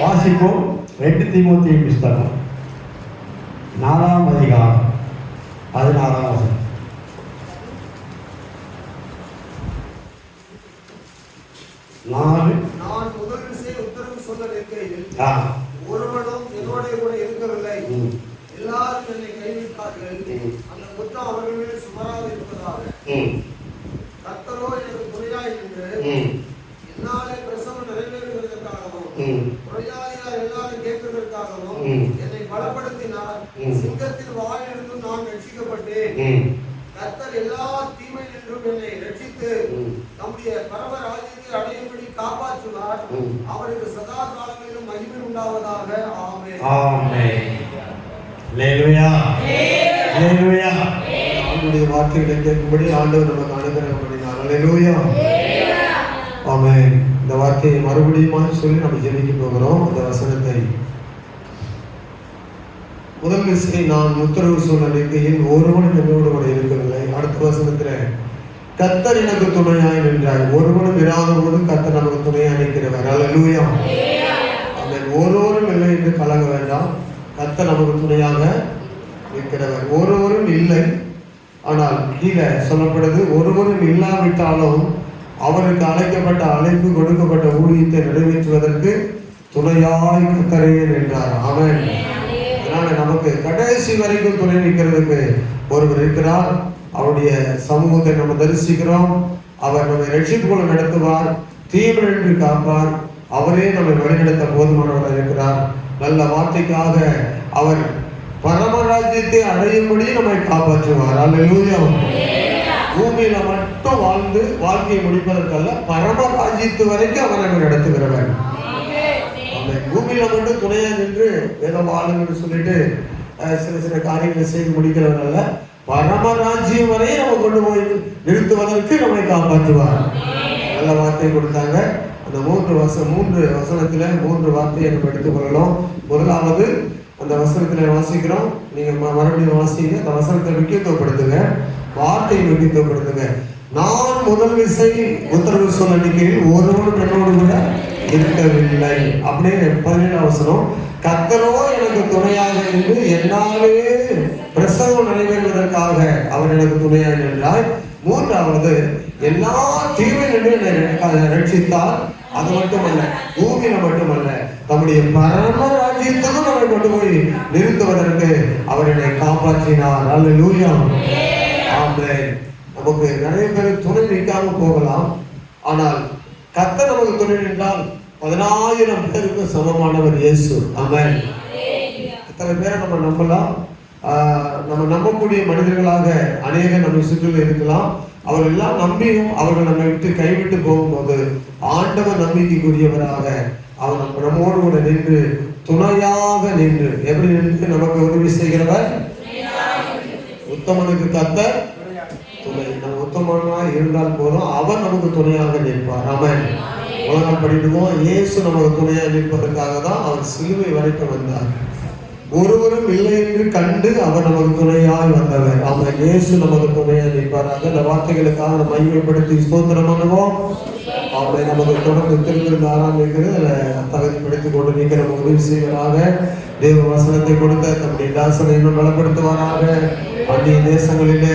வாசிப்போம். ரெண்டு தீமோத்தேயு புஸ்தகம் நாலாம் அதிகாரம். பதினாறாம் வசனம். நாலு. நான் முதல் விசை உத்தரவு சொல்ல நிற்கையில் ஒருவனும் என்னோட கூட இருக்கவில்லை. எல்லாரும் என்னை கைவிட்டார்கள். அந்த குற்றம் அவர்கள் மேல் சுமராக இருப்பதாக ம், கர்த்தரோ எனக்கு துணையாய் நின்று பிரஜாதியார் எல்லாரும் கேட்பதற்காகவும். என்னை பலப்படுத்தினார். சிங்கத்தில் வாயிலிருந்தும் நான் ரட்சிக்கப்பட்டேன். கர்த்தர் எல்லா தீமை நின்றும் என்னை ரட்சித்து. நம்முடைய பரம ராஜ்யத்தை அடையும்படி காப்பாற்றுவார். அவருக்கு சதா காலங்களிலும் மகிமை உண்டாவதாக. ஆமென். ஆமென். அல்லேலூயா அல்லேலூயா அவனுடைய வார்த்தைகளை கேட்கும்படி ஆண்டவர் நமக்கு அனுகிரகம் பண்ணினார். அல்லேலூயா ஆமென். வார்த்தையை மறுபடியும் சொல்லி நம்ம ஜெபிக்க போகிறோம் அந்த வசனத்தை. முதல் விசை நான் உத்தரவு சொல்ல நிற்கையில் ஒருவனும் என்னோடு கூட இருக்கவில்லை. அடுத்த வசனத்தில் கத்தர் எனக்கு துணையாய் நின்றார். ஒருவனும் இராத போது கத்தர் நமக்கு துணையாய் நிற்கிறவர். அல்லேலூயா ஆமென் ஒருவரும் இல்லை என்று கலங்க வேண்டாம். கத்தர் நமக்கு துணையாக இருக்கிறவர் ஒருவரும் இல்லை. ஆனால் கீழே சொல்லப்படுது ஒருவரும் இல்லாவிட்டாலும் அவருக்கு அழைக்கப்பட்ட அழைப்பு கொடுக்கப்பட்ட ஊழியத்தை நிறைவேற்றுவதற்கு துணையாய் கத்தரே என்றார் அவன் அதனால நமக்கு கடைசி வரைக்கும் துணை நிற்கிறதுக்கு ஒருவர் இருக்கிறார். அவருடைய சமூகத்தை நம்ம தரிசிக்கிறோம். அவர் நம்மை ரட்சிப்புக்குள்ள நடத்துவார். தீவிரன்று காப்பார். அவரே நம்மை வழிநடத்த போதுமானவராக இருக்கிறார். நல்ல வார்த்தைக்காக அவர் பரமராஜ்யத்தை அடையும்படி நம்மை காப்பாற்றுவார். அல்லேலூயா பூமியில மட்டும் வாழ்ந்து வாழ்க்கையை முடிப்பதற்கல்ல பரமராஜ்யத்து வரைக்கும் அவர் நம்மை நடத்துகிறவர் ஆமென். பூமியில மட்டும் துணையா நின்று வாழும் என்று சொல்லிட்டு சில சில காரியங்களை செய்து முடிக்கிறவர் அல்ல பரமராஜ்யம் வரை நம்ம கொண்டு போய் நிறுத்துவதற்கு நம்மை காப்பாற்றுவார். நல்ல வார்த்தை கொடுத்தாங்க. அந்த மூன்று வச மூன்று வசனத்துல மூன்று வார்த்தையை நம்ம எடுத்துக்கொள்ளலாம் முதலாவது அந்த வசனத்துல வாசிக்கிறோம். நீங்க மறுபடியும் வாசிங்க. அந்த வசனத்தை முக்கியத்துவப்படுத்துங்க. வார்த்தை முக்கியத்துவப்படுத்துங்க நான் முதல் விசை உத்தரவு சொல்ல நிற்கையில் ஒருவனும் என்னோடு கூட இருக்கவில்லை. அப்படின்னு பதினேழு அவசரம் கத்தரோ எனக்கு துணையாக இருந்து என்னாலே பிரசவம் நிறைவேறுவதற்காக அவர் எனக்கு துணையாக நின்றார் மூன்றாவது எல்லா தீமை நின்று என்னை ரட்சித்தால் அது மட்டுமல்ல பூமியில மட்டுமல்ல தம்முடைய பரம ராஜ்யத்துக்கும் நம்மை கொண்டு போய் நிறுத்துவதற்கு அவர் என்னை காப்பாற்றினார். அல்லேலூயா ஆமென் நமக்கு நிறைய பேர் துணை நிற்காம போகலாம். ஆனால் கர்த்தர் நமக்கு துணை நின்றால் பதினாயிரம் பேருக்கு சமமானவர் இயேசு. ஆமென். எத்தனை பேரை நம்ம நம்பலாம்? நம்ம நம்பக்கூடிய மனிதர்களாக அநேக நம்ம சுற்றிலும் இருக்கலாம். அவர்கள் எல்லாம் நம்பியும் அவர்கள் நம்மை விட்டு கைவிட்டு போகும்போது ஆண்டவர் நம்பிக்கைக்குரியவராக அவர் நம்ம நம்மோடு கூட நின்று துணையாக நின்று. எப்படி நின்று நமக்கு உதவி செய்கிறவர்? உத்தமனுக்கு கத்தர் துணை நம்ம உத்தமனா இருந்தால் போதும். அவர் நமக்கு துணையாக நிற்பார் அவன் உலகம் படிடுவோம் இயேசு நமக்கு துணையாக நிற்பதற்காக தான் அவர் சிலுவை வரைக்கும் வந்தார். ஒருவரும் இல்லை என்று கண்டு அவர் நமக்கு துணையாய் வந்தவர். அவன் இயேசு நமக்கு துணையாக நிற்பாராக இந்த வார்த்தைகளுக்காக நம்ம மையப்படுத்தி ஸ்தோத்திரம் பண்ணுவோம். அவரை நமக்கு தொடர்ந்து திருவிருந்து ஆரம்பிக்கிறது தகுதிப்படுத்திக் கொண்டு நீங்க நம்ம உதவி செய்வதாக தேவ வசனத்தை கொடுத்த தம்முடைய தாசனை இன்னும் பலப்படுத்துவாராக. அந்நிய தேசங்களிலே